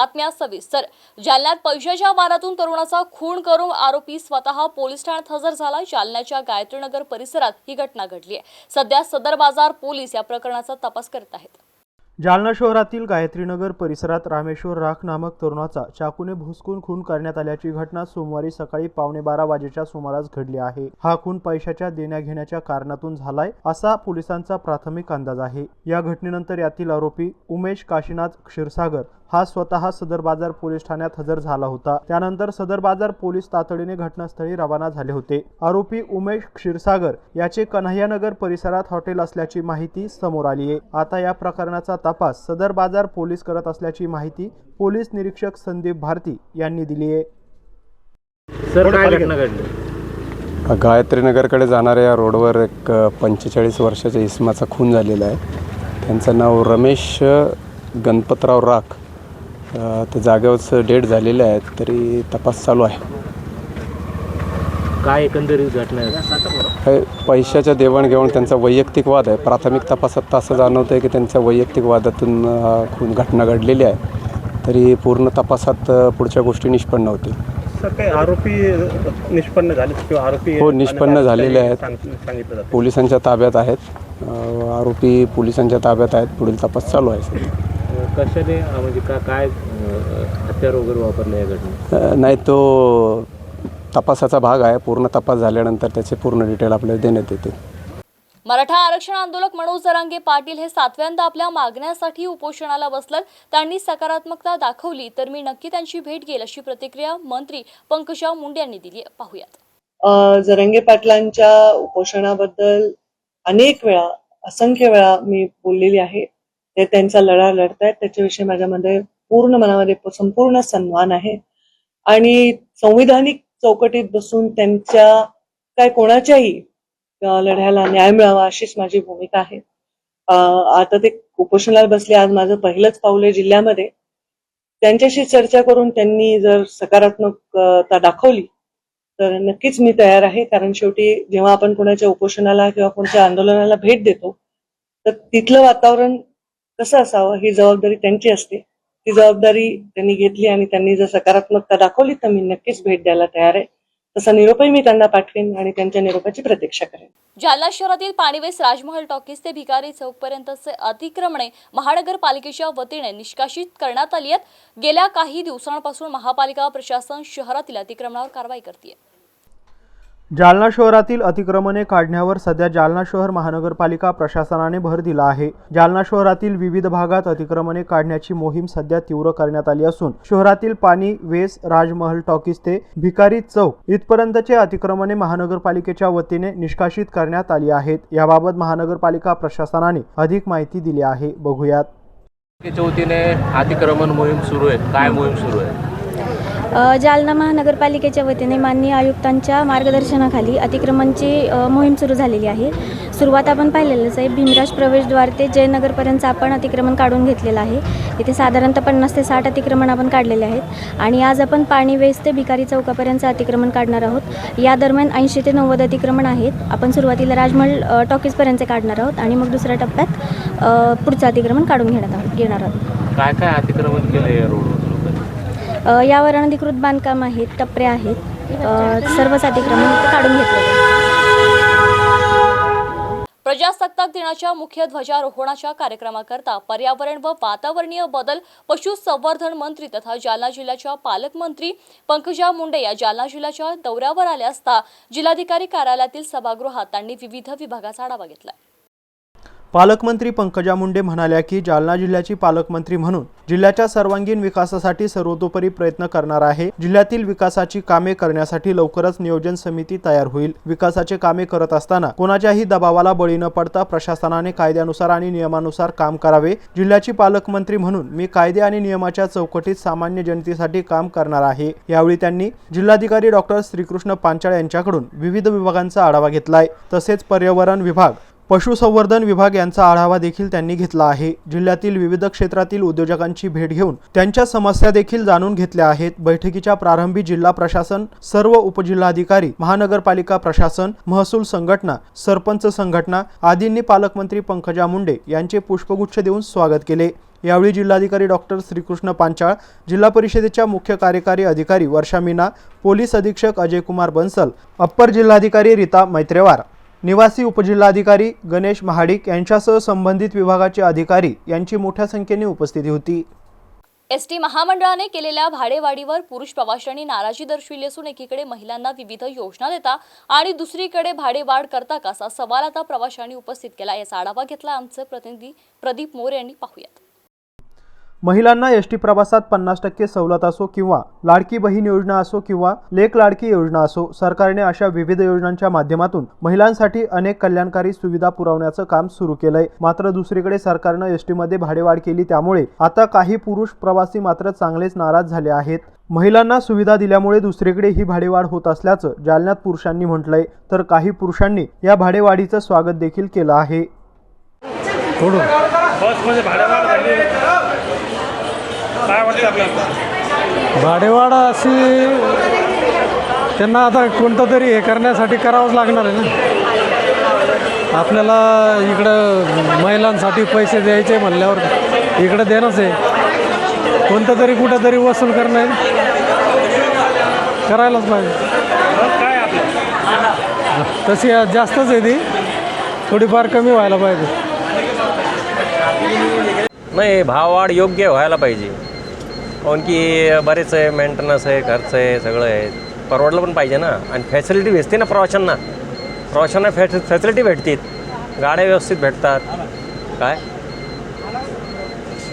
बातम्या सविस्तर जालन्यात पैशाच्या वादातून तरुणाचा खून करून आरोपी स्वतः पोलीस ठाण्यात हजर झाला. जालन्याच्या गायत्रीनगर परिसरात ही घटना घडली आहे. सध्या सदर बाजार पोलीस या प्रकरणाचा तपास करत आहेत. जालना शहरातील गायत्रीनगर परिसरात रामेश्वर राख नामक तरुणाचा चाकूने भुसकून खून करण्यात आल्याची घटना सोमवारी सकाळी पावणे बारा वाजेच्या सुमारास घडली आहे. हा खून पैशाच्या देण्याघेण्याच्या कारणातून झालाय असा पोलिसांचा प्राथमिक अंदाज आहे. या घटनेनंतर यातील आरोपी उमेश काशीनाथ क्षीरसागर हा स्वतः सदर बाजार पोलीस ठाण्यात हजर झाला होता. त्यानंतर सदर बाजार पोलीस तातडीने घटनास्थळी रवाना झाले होते. आरोपी उमेश क्षीरसागर याचे कन्हैयानगर परिसरात हॉटेल असल्याची माहिती समोर आली आहे. आता या प्रकरणाचा तपास सदर बाजार पोलीस करत असल्याची माहिती पोलीस निरीक्षक संदीप भारती यांनी दिली आहे. सर काय घटना घडली? गायत्रीनगरकडे जाणाऱ्या या रोडवर एक पंचेचाळीस वर्षाच्या इसमाचा खून झालेला आहे. त्यांचं नाव रमेश गणपतराव राख. ते जागेवरच डेट झालेले आहेत तरी तपास चालू आहे. काय एकंदरीत घटना आहे? हे पैशाच्या देवाणघेवाण त्यांचा वैयक्तिक वाद आहे. प्राथमिक तपासात तर असं जाणवतं आहे की त्यांच्या वैयक्तिक वादातून अ, हा खून घटना घडलेली आहे. तरी पूर्ण तपासात अ, पुढच्या गोष्टी निष्पन्न होतील. सर काही आरोपी निष्पन्न झाले किंवा आरोपी हो, निष्पन्न झालेले आहेत. सांग- सांगितलं जातं पोलिसांच्या ताब्यात आहेत. अ, आरोपी पोलिसांच्या ताब्यात आहेत. पुढील तपास चालू आहे सध्या कशाने म्हणजे का काय हत्यार वगैरे वापरले या घटनेत? नाही तो तपासाचा भाग आहे. पूर्ण तपास झाल्यानंतर त्याचे पूर्ण डिटेल आपल्याला देण्यात येते मराठा आरक्षण आंदोलक मनोज जरांगे पाटील हे सातव्यांदा आपल्या मागण्यासाठी उपोषणाला बसलं त्यांनी सकारात्मकता दाखवली तर मी नक्की त्यांची भेट घेईल अशी प्रतिक्रिया मंत्री पंकजा मुंडे यांनी दिली. आहे. पाहूयात जरंगे पाटलांच्या उपोषणाबद्दल अनेक वेळा असंख्य वेळा मी बोललेली आहे. ते त्यांचा लढा लढतायत. त्याच्याविषयी माझ्यामध्ये पूर्ण मनामध्ये संपूर्ण सन्मान आहे. आणि संविधानिक चौकटीत बसून त्यांच्या काय कोणाच्याही लढ्याला न्याय मिळावा अशीच माझी भूमिका आहे. आता ते उपोषणाला बसले आज माझं पहिलंच पाऊल आहे जिल्ह्यामध्ये. त्यांच्याशी चर्चा करून त्यांनी जर सकारात्मकता दाखवली तर नक्कीच मी तयार आहे. कारण शेवटी जेव्हा आपण कोणाच्या उपोषणाला किंवा कोणाच्या आंदोलनाला भेट देतो तर तिथलं वातावरण कसं असावं ही जबाबदारी त्यांची असते. ती जबाबदारी त्यांनी घेतली आणि त्यांनी जर सकारात्मकता दाखवली तर मी नक्कीच भेट द्यायला तयार आहे. तसा निरोपही मी त्यांना पाठवेन आणि त्यांच्या निरोपाची प्रतीक्षा करेन. जालना शहरातील पाणीवेस राजमहल टॉकीज ते भिकारी चौक पर्यंतचे अतिक्रमणे महानगरपालिकेच्या वतीने निष्कासित करण्यात आली आहेत. गेल्या काही दिवसांपासून महापालिका प्रशासन शहरातील अतिक्रमणावर कारवाई करते जालना शहरातील अतिक्रमणे काढण्यावर सध्या जालना शहर महानगरपालिका प्रशासनाने भर दिला आहे. जालना शहरातील विविध भागात अतिक्रमणे काढण्याची मोहीम सध्या तीव्र करण्यात आली असून शहरातील पाणी वेस राजमहल टॉकीज ते भिकारी चौक इथपर्यंतचे अतिक्रमणे महानगरपालिकेच्या वतीने निष्कासित करण्यात आली आहेत. याबाबत महानगरपालिका प्रशासनाने अधिक माहिती दिली आहे. बघूयात. वतीने अतिक्रमण मोहीम सुरू आहे. काय मोहीम सुरू आहे? जालना महानगरपालिकेच्या वतीने माननीय आयुक्तांच्या मार्गदर्शनाखाली अतिक्रमणची मोहीम सुरू झालेली आहे. सुरुवात आपण पाहिलेलंच आहे. भीमराज प्रवेशद्वार ते जयनगरपर्यंत आपण अतिक्रमण काढून घेतलेलं आहे. इथे साधारणतः पन्नास ते साठ अतिक्रमण आपण काढलेले आहेत. आणि आज आपण पाणी वेस ते भिकारी चौकापर्यंत अतिक्रमण काढणार आहोत. या दरम्यान ऐंशी ते नव्वद अतिक्रमण आहेत. आपण सुरुवातीला राजमहल टॉकीजपर्यंत टॉकीजपर्यंतचे काढणार आहोत. आणि मग दुसऱ्या टप्प्यात पुढचं अतिक्रमण काढून घेणार आहोत. घेणार आहोत. काय काय अतिक्रमण केलं रोडवर? यावर अनधिकृत बांधकाम आहेत टपरे आहेत. सर्व सर्वच अतिक्रमण काढून घेतले प्रजासत्ताक दिनाच्या मुख्य ध्वजारोहणाच्या कार्यक्रमाकरता पर्यावरण व वातावरणीय बदल पशुसंवर्धन मंत्री तथा जालना जिल्ह्याच्या पालकमंत्री पंकजा मुंडे या जालना जिल्ह्याच्या दौऱ्यावर आल्या असता जिल्हाधिकारी कार्यालयातील सभागृहात त्यांनी विविध विभागाचा आढावा घेतला. पालकमंत्री पंकजा मुंडे म्हणाल्या की जालना जिल्ह्याची पालकमंत्री म्हणून जिल्ह्याच्या सर्वांगीण विकासासाठी सर्वतोपरी प्रयत्न करणार आहे. जिल्ह्यातील विकासाची कामे करण्यासाठी लवकरच नियोजन समिती तयार होईल. विकासाचे कामे करत असताना कोणाच्याही दबावाला बळी न पडता प्रशासनाने कायद्यानुसार आणि नियमानुसार काम करावे. जिल्ह्याची पालकमंत्री म्हणून मी कायदे आणि नियमाच्या चौकटीत सामान्य जनतेसाठी काम करणार आहे. यावेळी त्यांनी जिल्हाधिकारी डॉक्टर श्रीकृष्ण पांचाळ यांच्याकडून विविध विभागांचा आढावा घेतलाय. तसेच पर्यावरण विभाग पशुसंवर्धन विभाग यांचा आढावा देखील त्यांनी घेतला आहे. जिल्ह्यातील विविध क्षेत्रातील उद्योजकांची भेट घेऊन त्यांच्या समस्या देखील जाणून घेतल्या आहेत. बैठकीच्या प्रारंभी जिल्हा प्रशासन सर्व उपजिल्हाधिकारी महानगरपालिका प्रशासन महसूल संघटना सरपंच संघटना आदींनी पालकमंत्री पंकजा मुंडे यांचे पुष्पगुच्छ देऊन स्वागत केले. यावेळी जिल्हाधिकारी डॉक्टर श्रीकृष्ण पांचाळ जिल्हा परिषदेच्या मुख्य कार्यकारी अधिकारी वर्षा मीना पोलीस अधीक्षक अजय कुमार बन्सल अप्पर जिल्हाधिकारी रीता मैत्रेवार निवासी उपजिल्हाधिकारी गणेश महाडिक यांच्यासह संबंधित विभागाचे अधिकारी यांची मोठ्या संख्येने उपस्थिती होती. एस टी महामंडळाने केलेल्या भाडेवाढीवर पुरुष प्रवाशांनी नाराजी दर्शविली असून एकीकडे महिलांना विविध योजना देता आणि दुसरीकडे भाडेवाढ करता का असा सवाल आता प्रवाशांनी उपस्थित केला याचा आढावा घेतला. आमचे प्रतिनिधी प्रदीप मोरे यांनी पाहूयात. महिलांना एस टी प्रवासात पन्नास टक्के सवलत असो किंवा लाडकी बहीण योजना असो किंवा लेक लाडकी योजना असो सरकारने अशा विविध योजनांच्या माध्यमातून महिलांसाठी अनेक कल्याणकारी सुविधा पुरवण्याचं काम सुरू केलंय. मात्र दुसरीकडे सरकारनं एस टीमध्ये भाडेवाढ केली त्यामुळे आता काही पुरुष प्रवासी मात्र चांगलेच नाराज झाले आहेत. महिलांना सुविधा दिल्यामुळे दुसरीकडे ही भाडेवाढ होत असल्याचं जालन्यात पुरुषांनी म्हटलंय. तर काही पुरुषांनी या भाडेवाढीचं स्वागत देखील केलं आहे. काय वाटतं आपल्याला? भाडेवाढ अशी त्यांना आता कोणतं तरी हे करण्यासाठी करावंच लागणार आहे ना. आपल्याला इकडं महिलांसाठी पैसे द्यायचे म्हणल्यावर इकडं देणंच आहे. कोणतं तरी कुठं तरी वसूल करणं आहे. करायलाच पाहिजे. तशी जास्तच आहे ती. थोडीफार कमी व्हायला पाहिजे. नाही भाववाढ योग्य व्हायला पाहिजे. काऊन की बरेच आहे मेंटेनन्स आहे खर्च आहे सगळं आहे. परवडलं पण पाहिजे ना. आणि फॅसिलिटी भेटते ना प्रवाशांना. प्रवाशांना फॅ फॅसिलिटी भेटतील. गाड्या व्यवस्थित भेटतात. काय?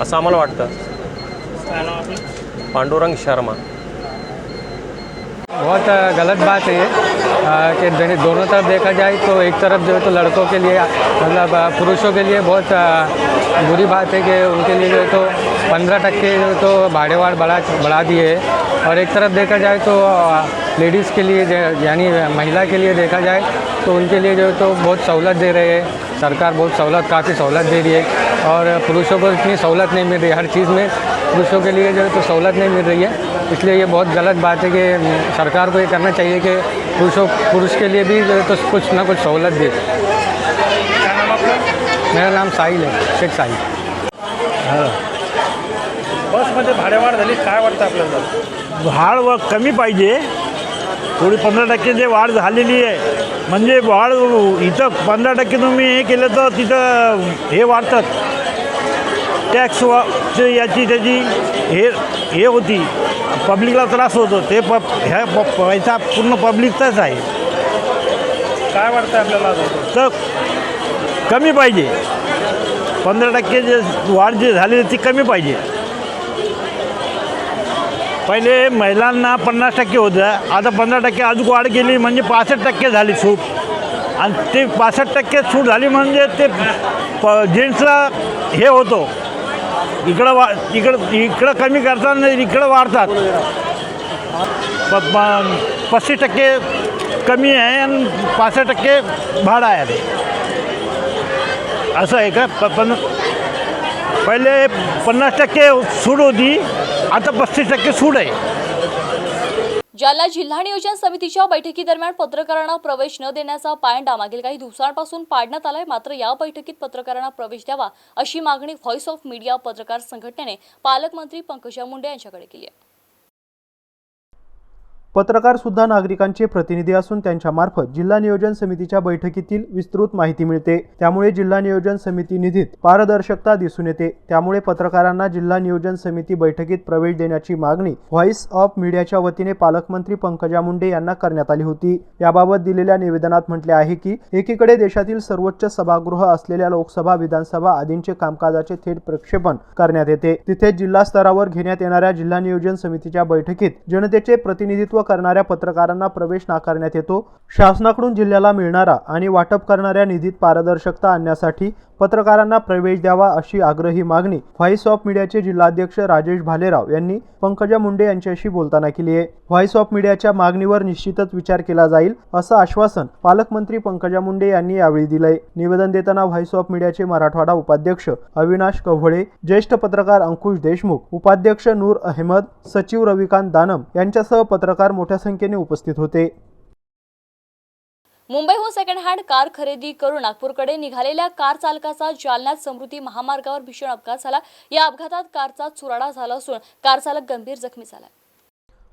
असं आम्हाला वाटतं. पांडुरंग शर्मा. बहुत गलत बात है ये कि दोनों तरफ देखा जाए तो एक तरफ जो है तो लड़कों के लिए मतलब पुरुषों के लिए बहुत बुरी बात है कि उनके लिए जो है तो पंद्रह टक्के जो तो भाड़ेवाड़ बढ़ा बढ़ा दिए है। और एक तरफ़ देखा जाए तो लेडीज़ के लिए यानी महिला के लिए देखा जाए तो उनके लिए जो है तो बहुत सहूलत दे रहे हैं। सरकार बहुत सहूलत, काफ़ी सहूलत दे रही है। और पुरुषों को इतनी सहूलत नहीं मिल रही है, हर चीज़ में पुरुषों के लिए जो है तो सहूलत नहीं मिल रही है। इसलिए ये बहुत गलत बात है कि सरकार को ये करना चाहिए कि पुरुषों, पुरुष के लिए भी जो है तो कुछ ना कुछ सहूलत दे। मेरा नाम साहिल है शेख साहिल। बसमध्ये भाडेवाढ झाली काय वाटतं आपल्याला? भाड व कमी पाहिजे. थोडी पंधरा टक्के जे वाढ झालेली आहे म्हणजे वाढ इथं पंधरा टक्के तुम्ही हे केलं तर तिथं हे वाढतात. टॅक्स वा चे याची त्याची हे हे होती. पब्लिकला त्रास होतो. ते प ह्या प पैसा पूर्ण पब्लिकचाच आहे. काय वाटतं आपल्याला? तर कमी पाहिजे. पंधरा टक्के जे वाढ जे झाली ती कमी पाहिजे. पहिले महिलांना पन्नास टक्के होतं. आता पंधरा टक्के अजून वाढ केली म्हणजे पासष्ट टक्के झाली सूट. आणि ते पासष्ट टक्के सूट झाली म्हणजे ते प जेंट्सला हे होतो. इकडं वा इकडं इकडं कमी करताना इकडं वाढतात. प पस्तीस टक्के कमी आहे आणि पासष्ट टक्के भाडं आहे. असं आहे का? प पण पहिले पन्नास टक्के सूट होती आता पस्तीस टक्के सूट आहे. जालना जिल्हा नियोजन समितीच्या बैठकीदरम्यान पत्रकारांना प्रवेश न देण्याचा पायंडा मागील काही दिवसांपासून पाडण्यात आलाय. मात्र या बैठकीत पत्रकारांना प्रवेश द्यावा अशी मागणी व्हॉइस ऑफ मीडिया पत्रकार संघटनेने पालकमंत्री पंकजा मुंडे यांच्याकडे केली आहे. पत्रकार सुद्धा नागरिकांचे प्रतिनिधी असून त्यांच्यामार्फत जिल्हा नियोजन समितीच्या बैठकीतील विस्तृत माहिती मिळते. त्यामुळे जिल्हा नियोजन समिती निधीत पारदर्शकता दिसून येते. त्यामुळे पत्रकारांना जिल्हा नियोजन समिती बैठकीत प्रवेश देण्याची मागणी व्हॉइस ऑफ मीडियाच्या वतीने पालकमंत्री पंकजा मुंडे यांना करण्यात आली होती. याबाबत दिलेल्या निवेदनात म्हटले आहे की एकीकडे देशातील सर्वोच्च सभागृह असलेल्या लोकसभा विधानसभा आदींचे कामकाजाचे थेट प्रक्षेपण करण्यात येते. तिथे जिल्हा स्तरावर घेण्यात येणाऱ्या जिल्हा नियोजन समितीच्या बैठकीत जनतेचे प्रतिनिधित्व करणाऱ्या पत्रकारांना प्रवेश नाकारण्यात येतो. शासनाकडून जिल्ह्याला मिळणारा आणि वाटप करणाऱ्या निधीत पारदर्शकता आणण्यासाठी पत्रकारांना प्रवेश द्यावा अशी आग्रही मागणी व्हॉइस ऑफ मीडियाचे जिल्हाध्यक्ष राजेश भालेराव यांनी पंकजा मुंडे यांच्याशी बोलताना केली आहे. व्हॉइस ऑफ मीडियाच्या मागणीवर निश्चितच विचार केला जाईल असं आश्वासन पालकमंत्री पंकजा मुंडे यांनी यावेळी दिलंय. निवेदन देताना व्हॉइस ऑफ मीडियाचे मराठवाडा उपाध्यक्ष अविनाश कव्हळे ज्येष्ठ पत्रकार अंकुश देशमुख उपाध्यक्ष नूर अहमद सचिव रविकांत दानम यांच्यासह पत्रकार मोठ्या संख्येने उपस्थित होते. मुंबईहून सेकंड हँड कार खरेदी करून नागपूरकडे निघालेल्या कार चालकाचा जालन्यात समृद्धी महामार्गावर भीषण अपघात झाला. या अपघातात कारचा चुराडा झाला असून कार चालक गंभीर जखमी झाला.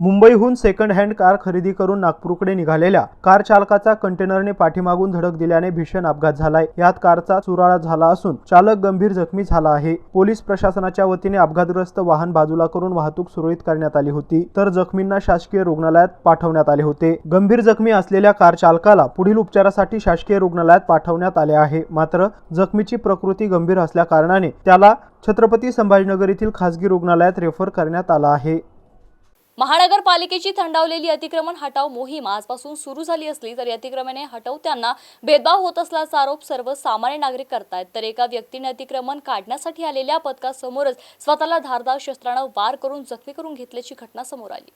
मुंबईहून सेकंड हँड कार खरेदी करून नागपूरकडे निघालेल्या कार चालकाचा कंटेनरने पाठीमागून धडक दिल्याने भीषण अपघात झालाय. यात कारचा चुराळा झाला असून चालक गंभीर जखमी झाला आहे. पोलीस प्रशासनाच्या वतीने अपघातग्रस्त वाहन बाजूला करून वाहतूक सुरळीत करण्यात आली होती. तर जखमींना शासकीय रुग्णालयात पाठवण्यात आले होते. गंभीर जखमी असलेल्या कार चालकाला पुढील उपचारासाठी शासकीय रुग्णालयात पाठवण्यात आले आहे. मात्र जखमीची प्रकृती गंभीर असल्या कारणाने त्याला छत्रपती संभाजीनगर येथील खासगी रुग्णालयात रेफर करण्यात आला आहे. महानगरपालिकेची थंडावलेली अतिक्रमण हटाव मोहीम आजपासून सुरू झाली असली तरी अतिक्रमणे हटवत्यांना भेदभाव होत असल्याचा आरोप सर्वसामान्य नागरिक करतायत. तर एका व्यक्तीने अतिक्रमण काढण्यासाठी आलेल्या पथकासमोरच स्वतःला धारदार शस्त्रानं वार करून जखमी करून घेतल्याची घटना समोर आली.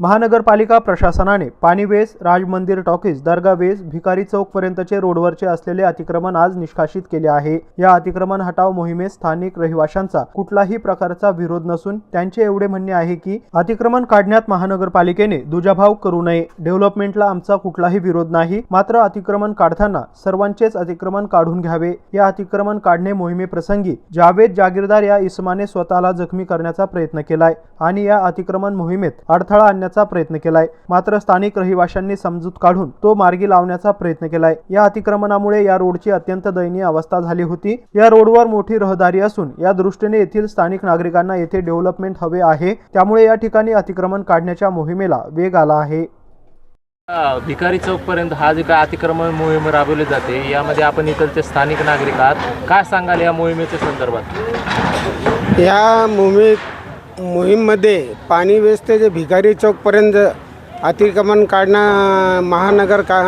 महानगरपालिका प्रशासनाने पाणीवेस राजमंदिर टॉकीज दर्गा वेस भिकारी चौकपर्यंतचे रोडवरचे असलेले अतिक्रमण आज निष्कासित केले आहे. या अतिक्रमण हटाव मोहिमेत स्थानिक रहिवाशांचा कुठलाही प्रकारचा विरोध नसून त्यांचे एवढे म्हणणे आहे की अतिक्रमण काढण्यात महानगरपालिकेने दुजाभाव करू नये. डेव्हलपमेंटला आमचा कुठलाही विरोध नाही. मात्र अतिक्रमण काढताना सर्वांचेच अतिक्रमण काढून घ्यावे. या अतिक्रमण काढणे मोहिमेप्रसंगी जावेद जागीरदार या इसमाने स्वतःला जखमी करण्याचा प्रयत्न केलाय आणि या अतिक्रमण मोहिमेत अडथळा आणण्याचा प्रयत्न केलाय. मात्र स्थानिक रहिवाशांनी समजूत काढून तो मार्गी लावण्याचा प्रयत्न केलाय. या अतिक्रमणामुळे या रोडची अत्यंत दयनीय अवस्था झाली होती. या रोडवर मोठी रहदारी असून या दृष्टीने येथील स्थानिक नागरिकांना येथे डेव्हलपमेंट हवे आहे. त्यामुळे या ठिकाणी अतिक्रमण काढण्याच्या मोहिमेला वेग आला आहे. भिकारी चौकपर्यंत हा जे काय अतिक्रमण मोहीम राबवली जाते यामध्ये आपण इकडचे स्थानिक नागरिक आहात. काय सांगाल या मोहिमेच्या संदर्भात? या मोहिमेत मोहीममध्ये पाणी वेस ते जे भिकारी चौकपर्यंत अतिक्रमण काढणं महानगर का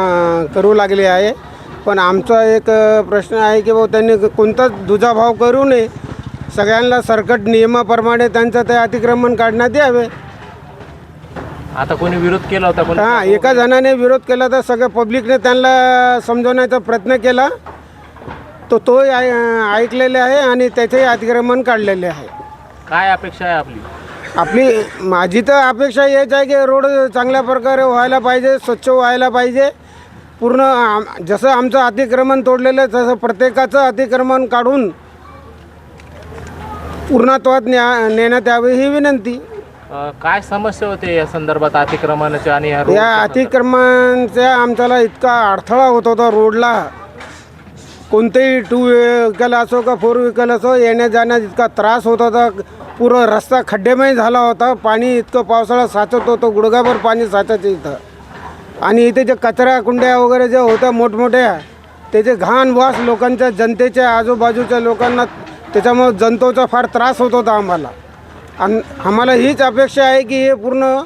करू लागले आहे. पण आमचा एक प्रश्न आहे की भाऊ त्यांनी कोणताच दुजाभाव करू नये. सगळ्यांना सरकट नियमाप्रमाणे त्यांचं ते अतिक्रमण काढण्यात यावे. आता कोणी विरोध केला होता कोणी हां एका जणाने विरोध केला तर सगळं पब्लिकने त्यांना समजवण्याचा प्रयत्न केला. तो तोही ऐकलेले आहे आणि त्याचेही अतिक्रमण काढलेले आहे. काय अपेक्षा आहे आपली? आपली माझी तर अपेक्षा हेच आहे की रोड चांगल्या प्रकारे व्हायला पाहिजे स्वच्छ व्हायला पाहिजे. पूर्ण आम- जसं आमचं अतिक्रमण तोडलेलं आहे तसं प्रत्येकाचं अतिक्रमण काढून पूर्णत्वात न्या नेण्यात यावी ही विनंती. अ, काय समस्या होते या संदर्भात अतिक्रमणाच्या आणि या रोडच्या? संदर्भात? अतिक्रमणच्या आमच्याला इतका अडथळा होत होता रोडला. कोणतेही टू व्हीकल असो का फोर व्हीकल असो येण्या जाण्यात इतका त्रास होत होता पूर्ण रस्ता खड्डेमय झाला होता पाणी इतकं पावसाळा साचत होतं गुडघाभर पाणी साचायचं इथं. आणि इथे जे कचरा कुंड्या वगैरे जे होत्या मोठमोठ्या त्याचे घाण वास लोकांच्या जनतेच्या आजूबाजूच्या लोकांना त्याच्यामुळं जनतेचा फार त्रास होत होता आम्हाला. आणि आम्हाला हीच अपेक्षा आहे की हे पूर्ण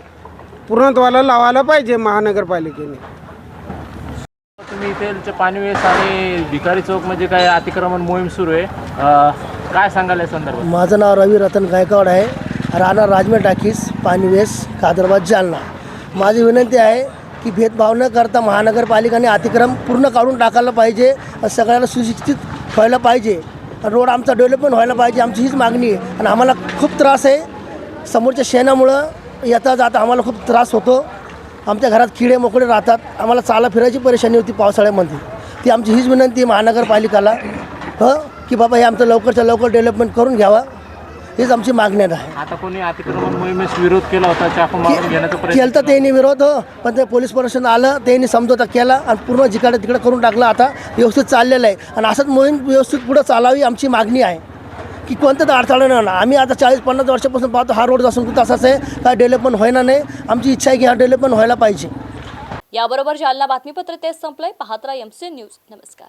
पूर्णत्वाला लावायला पाहिजे महानगरपालिकेने. तुम्ही इथे पाणीवेस आणि भिकारी चौक म्हणजे काय अतिक्रमण मोहीम सुरू आहे. काय सांगाल या संदर्भात? माझं नाव रवी रतन गायकवाड आहे. राणा राजमे टाकीस पाणीवेस कादरबाद जालना. माझी विनंती आहे की भेदभाव न करता महानगरपालिकाने अतिक्रम पूर्ण काढून टाकायला पाहिजे सगळ्याला सगळ्यांना सुशिक्षित व्हायला पाहिजे. रोड आमचा डेव्हलपमेंट व्हायला पाहिजे आमची हीच मागणी आहे. आणि आम्हाला खूप त्रास आहे. समोरच्या शेणामुळं येता जाता आम्हाला खूप त्रास होतो. आमच्या घरात किडे मोकळे राहतात. आम्हाला चाला फिरायची परेशानी होती पावसाळ्यामध्ये. ती आमची हीच विनंती आहे महानगरपालिकाला. हं? की बाबा हे आमचं लवकरच्या लवकर डेव्हलपमेंट करून घ्यावा. हीच आमची मागणी आहे. आता कोणी अतिक्रमण मोहिमेस विरोध केला होता चाकू मारून घेण्याचा केलं. तर त्यांनी विरोध हो. पण ते पोलीस प्रशासन आलं त्यांनी समजोता केला आणि पूर्ण जिकडे तिकडे करून टाकलं. आता व्यवस्थित चाललेलं आहे. आणि असंच मोहीम व्यवस्थित पुढं चालावी आमची मागणी आहे. की कोणत्याच अडथळा नाही आम्ही आता चाळीस पन्नास वर्षापासून पाहतो हा रोड असून कुठं असाच आहे काय डेव्हलपमेंट होईना नाही. आमची इच्छा आहे की हा डेव्हलपमेंट व्हायला पाहिजे. याबरोबर जालना बातमीपत्र तेच संपलंय. पाहत राहा एमसी न्यूज नमस्कार.